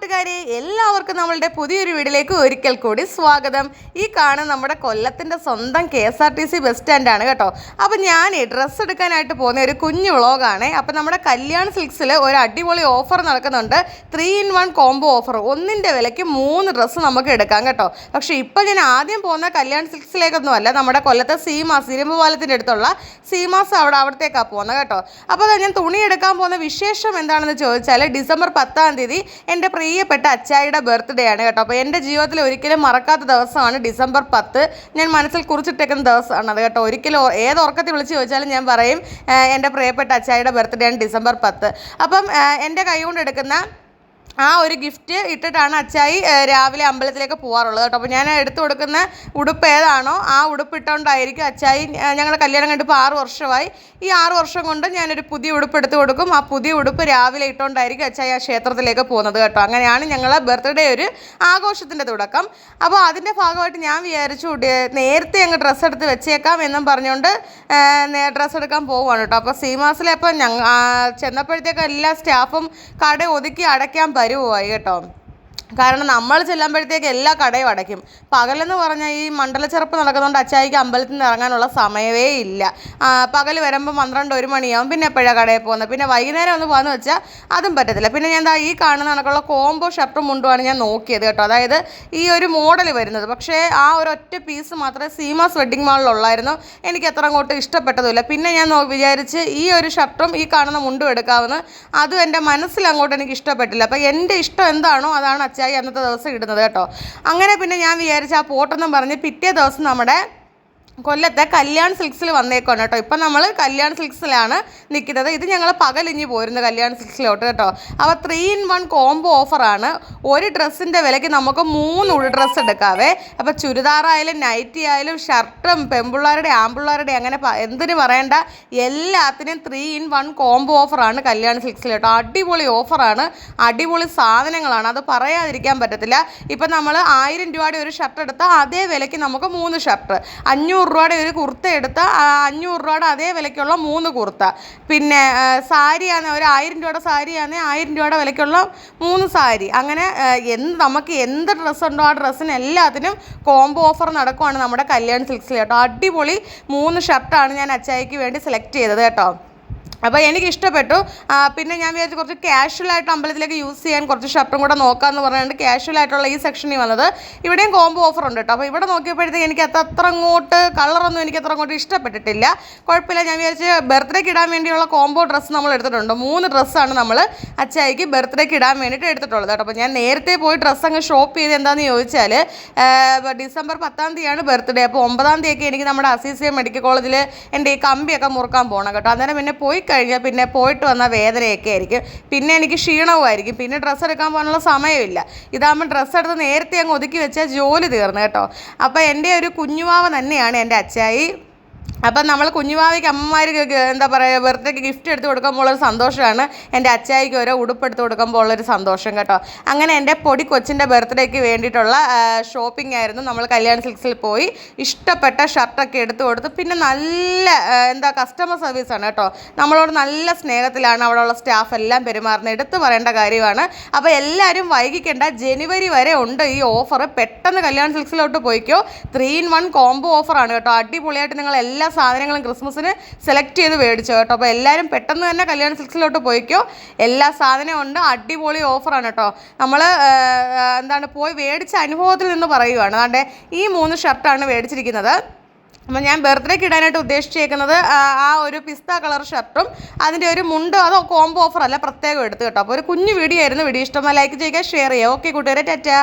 കൂട്ടുകാരെ എല്ലാവർക്കും നമ്മളുടെ പുതിയൊരു വീഡിയോയിലേക്ക് ഒരിക്കൽ കൂടി സ്വാഗതം. ഈ കാണുന്ന നമ്മുടെ കൊല്ലത്തിന്റെ സ്വന്തം K S R T C bus സ്റ്റാൻഡാണ് കേട്ടോ. അപ്പം ഞാൻ ഡ്രസ്സ് എടുക്കാനായിട്ട് പോകുന്ന ഒരു കുഞ്ഞു വ്ളോഗാണ്. അപ്പം നമ്മുടെ കല്യാൺ സിൽക്സിൽ ഒരു അടിപൊളി ഓഫർ നടക്കുന്നുണ്ട്. Three in one combo offer ഒന്നിന്റെ വിലയ്ക്ക് മൂന്ന് ഡ്രസ്സ് നമുക്ക് എടുക്കാം കേട്ടോ. പക്ഷേ ഇപ്പോൾ ഞാൻ ആദ്യം പോകുന്ന കല്യാൺ സിൽക്സിലേക്കൊന്നും അല്ല. നമ്മുടെ കൊല്ലത്തെ സീമാസ് ഇരുമ്പുപാലത്തിന്റെ അടുത്തുള്ള സീമാസ് അവിടെ അവിടത്തേക്കാണ് പോകുന്നത് കേട്ടോ. അപ്പോൾ ഞാൻ തുണി എടുക്കാൻ പോകുന്ന വിശേഷം എന്താണെന്ന് ചോദിച്ചാൽ ഡിസംബർ പത്താം തീയതി എന്റെ പ്രിയപ്പെട്ട അച്ചായിയുടെ ബർത്ത്ഡേ ആണ് കേട്ടോ. അപ്പോൾ എന്റെ ജീവിതത്തിൽ ഒരിക്കലും മറക്കാത്ത ദിവസമാണ് ഡിസംബർ പത്ത്. ഞാൻ മനസ്സിൽ കുറിച്ചിട്ടേക്കുന്ന ദിവസമാണ് അത് കേട്ടോ. ഒരിക്കലും ഏത് ഉറക്കത്തിൽ വിളിച്ച് ചോദിച്ചാലും ഞാൻ പറയും എന്റെ പ്രിയപ്പെട്ട അച്ചായിയുടെ ബർത്ത്ഡേ ആണ് ഡിസംബർ പത്ത്. അപ്പം എന്റെ കൈ കൊണ്ട് എടുക്കുന്ന ആ ഒരു ഗിഫ്റ്റ് ഇട്ടിട്ടാണ് അച്ചായി രാവിലെ അമ്പലത്തിലേക്ക് പോകാറുള്ളത് കേട്ടോ. അപ്പോൾ ഞാൻ എടുത്തു കൊടുക്കുന്ന ഉടുപ്പ് ഏതാണോ ആ ഉടുപ്പ് ഇട്ടുകൊണ്ടായിരിക്കും അച്ചായി ഞങ്ങൾ കല്യാണം കണ്ടിപ്പോൾ ആറ് വർഷമായി. ഈ ആറ് വർഷം കൊണ്ട് ഞാനൊരു പുതിയ ഉടുപ്പ് എടുത്തു കൊടുക്കും. ആ പുതിയ ഉടുപ്പ് രാവിലെ ഇട്ടുകൊണ്ടായിരിക്കും അച്ചായി ആ ക്ഷേത്രത്തിലേക്ക് പോകുന്നത് കേട്ടോ. അങ്ങനെയാണ് ഞങ്ങളെ ബർത്ത്ഡേ ഒരു ആഘോഷത്തിന്റെ തുടക്കം. അപ്പോൾ അതിന്റെ ഭാഗമായിട്ട് ഞാൻ വിചാരിച്ചു നേരത്തെ അങ്ങ് ഡ്രസ്സ് എടുത്ത് വെച്ചേക്കാം എന്നും പറഞ്ഞുകൊണ്ട് ഡ്രസ്സ് എടുക്കാൻ പോവുകയാണ് കേട്ടോ. അപ്പോൾ സീമാസിലെ അപ്പോൾ ഞങ്ങൾ ചെന്നപ്പോഴത്തേക്കും എല്ലാ സ്റ്റാഫും കട ഒതുക്കി അടയ്ക്കാൻ പരുവമായി കേട്ടോ. കാരണം നമ്മൾ ചെല്ലുമ്പോഴത്തേക്ക് എല്ലാ കടയും അടയ്ക്കും. പകലെന്ന് പറഞ്ഞാൽ ഈ മണ്ഡലച്ചെറുപ്പ് നടക്കുന്നതുകൊണ്ട് അച്ചായിക്ക് അമ്പലത്തിൽ നിന്ന് ഇറങ്ങാനുള്ള സമയമേ ഇല്ല. പകൽ വരുമ്പോൾ പന്ത്രണ്ട് ഒരു മണിയാവും. പിന്നെ എപ്പോഴാണ് കടയിൽ പോകുന്നത് പിന്നെ വൈകുന്നേരം ഒന്ന് പോകാന്ന് വെച്ചാൽ അതും പറ്റത്തില്ല. പിന്നെ ഞാൻ എന്താ ഈ കാണുന്ന കണക്കുള്ള കോംബോ ഷർട്ടും മുണ്ടുമാണ് ഞാൻ നോക്കിയത് കേട്ടോ. അതായത് ഈ ഒരു മോഡൽ വരുന്നത്. പക്ഷേ ആ ഒരു ഒറ്റ പീസ് മാത്രമേ സീമാസ് വെഡ്ഡിങ് മാളിലുള്ളായിരുന്നു. എനിക്ക് അത്ര അങ്ങോട്ട് ഇഷ്ടപ്പെട്ടതുമില്ല. പിന്നെ ഞാൻ വിചാരിച്ച് ഈ ഒരു ഷർട്ടും ഈ കാണുന്ന മുണ്ടും എടുക്കാമെന്ന് അതും എന്റെ മനസ്സിൽ അങ്ങോട്ട് എനിക്ക് ഇഷ്ടപ്പെട്ടില്ല. അപ്പോൾ എന്റെ ഇഷ്ടം എന്താണോ അതാണ് അച്ചായി അന്നത്തെ ദിവസം ഇടുന്നത് കേട്ടോ. അങ്ങനെ പിന്നെ ഞാൻ വിചാരിച്ച ആ പോട്ടെന്നും പറഞ്ഞ് പിറ്റേ ദിവസം നമ്മുടെ കൊല്ലത്തെ കല്യാൺ സിൽക്സിൽ വന്നേക്കാണ് കേട്ടോ. ഇപ്പം നമ്മൾ കല്യാൺ സിൽക്സിലാണ് നിൽക്കുന്നത്. ഇത് ഞങ്ങൾ പകലിഞ്ഞ് പോരുന്നു കല്യാൺ സിൽക്സിലോട്ട് കേട്ടോ. അപ്പോൾ ത്രീ ഇൻ വൺ കോംബോ ഓഫറാണ് ഒരു ഡ്രസ്സിന്റെ വിലയ്ക്ക് നമുക്ക് മൂന്ന് ഉൾ ഡ്രസ്സ് എടുക്കാവേ. അപ്പോൾ ചുരിദാറായാലും നൈറ്റി ആയാലും ഷർട്ടും പെമ്പിള്ളേരുടെ ആമ്പിള്ളേരുടെ അങ്ങനെ എന്തിനു പറയണ്ട. എല്ലാത്തിനും ത്രീ ഇൻ വൺ കോംബോ ഓഫറാണ് കല്യാൺ സിൽക്സിൽ കേട്ടോ. അടിപൊളി ഓഫറാണ് അടിപൊളി സാധനങ്ങളാണ്. അത് പറയാതിരിക്കാൻ പറ്റത്തില്ല. ഇപ്പം നമ്മൾ ആയിരം രൂപയുടെ ഒരു ഷർട്ട് എടുത്താൽ അതേ വിലയ്ക്ക് നമുക്ക് മൂന്ന് ഷർട്ട്. അഞ്ഞൂറ് രൂപയുടെ ഒരു കുർത്ത എടുത്ത് അഞ്ഞൂറ് രൂപയുടെ അതേ വിലയ്ക്കുള്ള മൂന്ന് കുർത്ത. പിന്നെ സാരിയാണ് ഒരു ആയിരം രൂപയുടെ സാരിയാണെങ്കിൽ ആയിരം രൂപയുടെ വിലയ്ക്കുള്ള മൂന്ന് സാരി. അങ്ങനെ എന്ത് നമുക്ക് എന്ത് ഡ്രസ്സ് ഉണ്ടോ ആ ഡ്രസ്സിന് എല്ലാത്തിനും കോംബോ ഓഫർ നടക്കുവാണ് നമ്മുടെ കല്യാൺ സിൽക്സിൽ കേട്ടോ. അടിപൊളി മൂന്ന് ഷർട്ടാണ് ഞാൻ അച്ചായിക്ക് വേണ്ടി സെലക്ട് ചെയ്തത് കേട്ടോ. അപ്പോൾ എനിക്ക് ഇഷ്ടപ്പെട്ടു പിന്നെ ഞാൻ വിചാരിച്ചു കുറച്ച് കാഷ്വൽ ആയിട്ട് അമ്പലത്തിലേക്ക് യൂസ് ചെയ്യാൻ കുറച്ച് ഷർട്ടും കൂടെ നോക്കാമെന്ന് പറഞ്ഞുകൊണ്ട് കാഷ്വൽ ആയിട്ടുള്ള ഈ സെക്ഷനിൽ വന്നത്. ഇവിടെയും കോംബോ ഓഫർ ഉണ്ട് കേട്ടോ അപ്പോൾ ഇവിടെ നോക്കിയപ്പോഴത്തേക്ക് എനിക്ക് അത് അത്ര അങ്ങോട്ട് കളറൊന്നും എനിക്ക് അത്ര അങ്ങോട്ട് ഇഷ്ടപ്പെട്ടിട്ടില്ല. കുഴപ്പമില്ല. ഞാൻ വിചാരിച്ച് ബർത്ത്ഡേക്ക് ഇടാൻ വേണ്ടിയുള്ള കോംബോ ഡ്രസ്സ് നമ്മൾ എടുത്തിട്ടുണ്ട്. മൂന്ന് ഡ്രസ്സാണ് നമ്മൾ അച്ചായിക്ക് ബർത്ത്ഡേക്ക് ഇടാൻ വേണ്ടിയിട്ട് എടുത്തിട്ടുള്ളത് കേട്ടോ അപ്പോൾ ഞാൻ നേരത്തെ പോയി ഡ്രസ്സ് അങ്ങ് ഷോപ്പ് ചെയ്ത് എന്താണെന്ന് ചോദിച്ചാൽ ഡിസംബർ പത്താം തീയതിയാണ് ബർത്ത്ഡേ അപ്പോൾ ഒമ്പതാം തീയതിയൊക്കെ എനിക്ക് നമ്മുടെ അസീസിയ മെഡിക്കൽ കോളേജിൽ എന്റെ ഈ കമ്പിയൊക്കെ മുറുക്കാൻ പോകണം കേട്ടോ. അന്നേരം പിന്നെ പോയി കഴിഞ്ഞാൽ പിന്നെ പോയിട്ട് വന്ന വേദനയൊക്കെ ആയിരിക്കും. പിന്നെ എനിക്ക് ക്ഷീണവുമായിരിക്കും. പിന്നെ ഡ്രസ്സ് എടുക്കാൻ പോകാനുള്ള സമയമില്ല. ഇതാകുമ്പോൾ ഡ്രസ്സ് എടുത്ത് നേരത്തെ അങ്ങ് ഒതുക്കി വെച്ചാൽ ജോലി തീർന്നു കേട്ടോ. അപ്പോൾ എന്റെ ഒരു കുഞ്ഞുമാവ തന്നെയാണ് എന്റെ അച്ചായി. അപ്പം നമ്മൾ കുഞ്ഞുമാവിക്ക് അമ്മമാർക്ക് എന്താ പറയുക ബർത്ത്ഡേക്ക് ഗിഫ്റ്റ് എടുത്ത് കൊടുക്കുമ്പോൾ ഉള്ളൊരു സന്തോഷമാണ്. എന്റെ അച്ചായിക്ക് ഓരോ ഉടുപ്പ് എടുത്ത് കൊടുക്കുമ്പോൾ ഉള്ളൊരു സന്തോഷം കേട്ടോ. അങ്ങനെ എന്റെ പൊടി കൊച്ചിന്റെ ബർത്ത്ഡേക്ക് വേണ്ടിയിട്ടുള്ള ഷോപ്പിംഗ് ആയിരുന്നു. നമ്മൾ കല്യാൺ സിൽക്സിൽ പോയി. ഇഷ്ടപ്പെട്ട ഷർട്ടൊക്കെ എടുത്തു കൊടുത്ത് പിന്നെ നല്ല എന്താ കസ്റ്റമർ സർവീസാണ് കേട്ടോ. നമ്മളോട് നല്ല സ്നേഹത്തിലാണ് അവിടെയുള്ള സ്റ്റാഫ് എല്ലാം പെരുമാറുന്നത്. എടുത്തു പറയേണ്ട കാര്യമാണ്. അപ്പോൾ എല്ലാവരും വൈകിക്കേണ്ട ജനുവരി വരെ ഉണ്ട് ഈ ഓഫർ പെട്ടെന്ന് കല്യാൺ സിൽക്സിലോട്ട് പോയിക്കോ. ത്രീ ഇൻ വൺ കോംബോ ഓഫറാണ് കേട്ടോ. അടിപൊളിയായിട്ട് നിങ്ങൾ എല്ലാ സാധനങ്ങളും ക്രിസ്മസിന് സെലക്ട് ചെയ്ത് മേടിച്ചോ കേട്ടോ. അപ്പോൾ എല്ലാവരും പെട്ടെന്ന് തന്നെ കല്യാൺ സിൽക്സിലോട്ട് പോയിക്കോ. എല്ലാ സാധനവും ഉണ്ട്. അടിപൊളി ഓഫറാണ് കേട്ടോ. നമ്മൾ എന്താണ് പോയി മേടിച്ച അനുഭവത്തിൽ നിന്ന് പറയുകയാണ് അതാണ്ട് ഈ മൂന്ന് ഷർട്ടാണ് മേടിച്ചിരിക്കുന്നത്. അപ്പം ഞാൻ ബർത്ത്ഡേക്ക് ഇടാനായിട്ട് ഉദ്ദേശിച്ചേക്കുന്നത് ആ ഒരു പിസ്ത കളർ ഷർട്ടും അതിന്റെ ഒരു മുണ്ട് അത് കോംബോ ഓഫർ അല്ല പ്രത്യേകം എടുത്ത് കേട്ടോ. അപ്പോൾ ഒരു കുഞ്ഞു വീഡിയോ ആയിരുന്നു വീഡിയോ ഇഷ്ടമായി ലൈക്ക് ചെയ്യുക ഷെയർ ചെയ്യുക. ഓക്കെ കൂട്ടുകാരെ ടാറ്റാ.